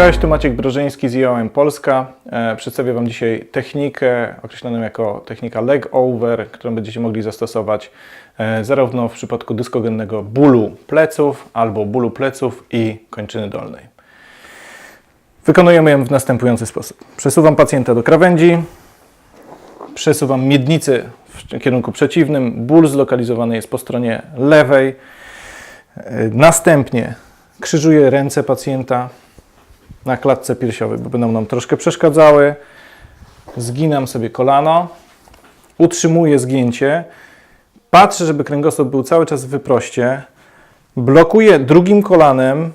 Cześć, tu Maciek Brożyński z IOM Polska. E, Przedstawię Wam dzisiaj technikę określoną jako technika leg over, którą będziecie mogli zastosować e, zarówno w przypadku dyskogennego bólu pleców albo bólu pleców i kończyny dolnej. Wykonujemy ją w następujący sposób. Przesuwam pacjenta do krawędzi, przesuwam miednicę w kierunku przeciwnym, ból zlokalizowany jest po stronie lewej. E, Następnie krzyżuję ręce pacjenta na klatce piersiowej, bo będą nam troszkę przeszkadzały. Zginam sobie kolano, utrzymuję zgięcie, patrzę, żeby kręgosłup był cały czas w wyproście, blokuję drugim kolanem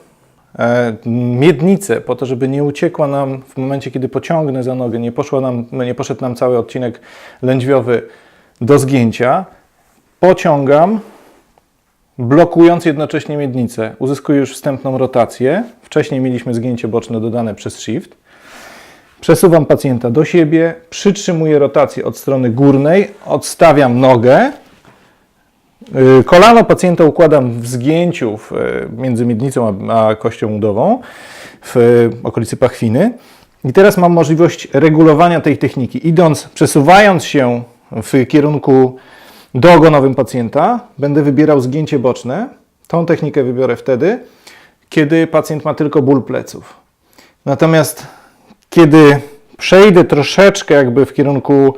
e, miednicę po to, żeby nie uciekła nam w momencie, kiedy pociągnę za nogę, nie, poszła nam, nie poszedł nam cały odcinek lędźwiowy do zgięcia. Pociągam, blokując jednocześnie miednicę. Uzyskuję już wstępną rotację. Wcześniej mieliśmy zgięcie boczne dodane przez shift. Przesuwam pacjenta do siebie, przytrzymuję rotację od strony górnej, odstawiam nogę. Yy, Kolano pacjenta układam w zgięciu yy, między miednicą a, kością udową w yy, okolicy pachwiny. I teraz mam możliwość regulowania tej techniki. Idąc, przesuwając się w kierunku doogonowym pacjenta, będę wybierał zgięcie boczne. Tą technikę wybiorę wtedy, kiedy pacjent ma tylko ból pleców. Natomiast kiedy przejdę troszeczkę jakby w kierunku,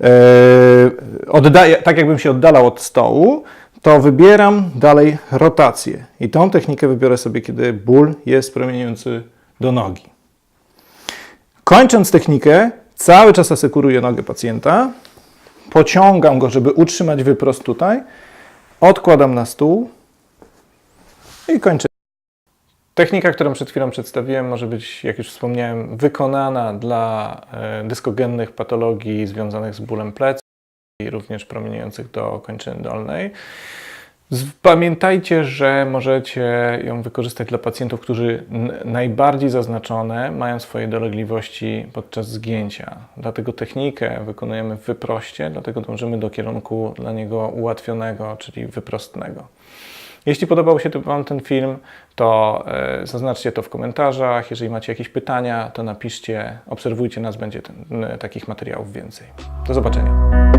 e, tak jakbym się oddalał od stołu, to wybieram dalej rotację. I tą technikę wybiorę sobie, kiedy ból jest promieniujący do nogi. Kończąc technikę, cały czas asekuruję nogę pacjenta, pociągam go, żeby utrzymać wyprost tutaj, odkładam na stół i kończę. Technika, którą przed chwilą przedstawiłem, może być, jak już wspomniałem, wykonana dla e, dyskogennych patologii związanych z bólem pleców i również promieniujących do kończyny dolnej. Pamiętajcie, że możecie ją wykorzystać dla pacjentów, którzy najbardziej zaznaczone mają swoje dolegliwości podczas zgięcia. Dlatego technikę wykonujemy w wyproście, dlatego dążymy do kierunku dla niego ułatwionego, czyli wyprostnego. Jeśli podobał się Wam ten film, to e, zaznaczcie to w komentarzach. Jeżeli macie jakieś pytania, to napiszcie. Obserwujcie nas, będzie ten, takich materiałów więcej. Do zobaczenia.